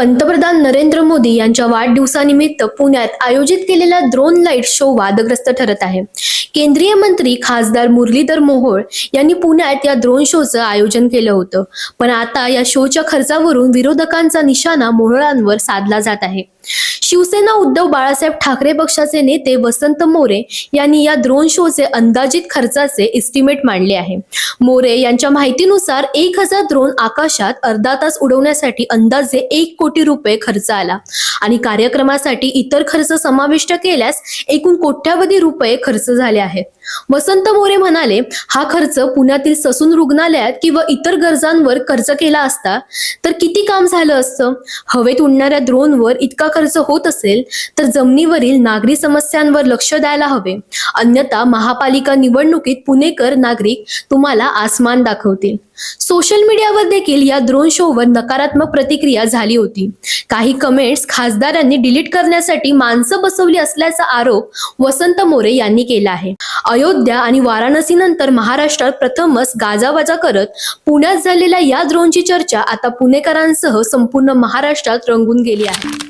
पंतप्रधान नरेंद्र मोदी यांच्या वाढदिवसानिमित्त पुण्यात आयोजित केलेला ड्रोन लाइट शो वादग्रस्त ठरत आहे. केंद्रीय मंत्री खासदार मुरलीधर मोहोळ यांनी पुण्यात या ड्रोन शोचं आयोजन केलं होतं. पण आता या शोच्या खर्चावरून विरोधकांचा निशाणा मोहोळांवर साधला जात आहे. शिवसेना उद्धव बाळासाहेब ठाकरे पक्षाचे नेते वसंत मोरे यांनी या ड्रोन शोचे अंदाजित खर्चाचे एस्टिमेट मांडले आहे. मोरे यांच्या माहितीनुसार एक हजार ड्रोन आकाशात अर्धा तास उडवण्यासाठी अंदाजे एक कोटी रुपये खर्च आला. आणि कार्यक्रमासाठी इतर खर्च समाविष्ट केल्यास एकूण कोट्यावधी रुपये खर्च झाले आहेत. वसंत मोरे म्हणाले हा खर्च पुण्यातील ससून रुग्णालयात किंवा इतर गरजांवर खर्च केला असता तर किती काम झालं असतं? हवेत उडणाऱ्या ड्रोनवर इतका खर्च होत असेल तर जमिनीवरील नागरी समस्यांवर लक्ष द्यायला हवे. अन्यथा महापालिका निवडणुकीत पुणेकर नागरिक तुम्हाला आसमान दाखवतील. सोशल मीडियावर देखील या ड्रोन शोवर नकारात्मक प्रतिक्रिया झाली होती. होती. काही कमेंट्स खासदारांनी डिलीट करण्यासाठी माणसं बसवली असल्याचा आरोप वसंत मोरे यांनी केला आहे. अयोध्या आणि वाराणसी नंतर महाराष्ट्रात प्रथमच गाजावाजा करत पुण्यात झालेल्या या ड्रोनची चर्चा आता पुणेकरांसह संपूर्ण महाराष्ट्रात रंगून गेली आहे.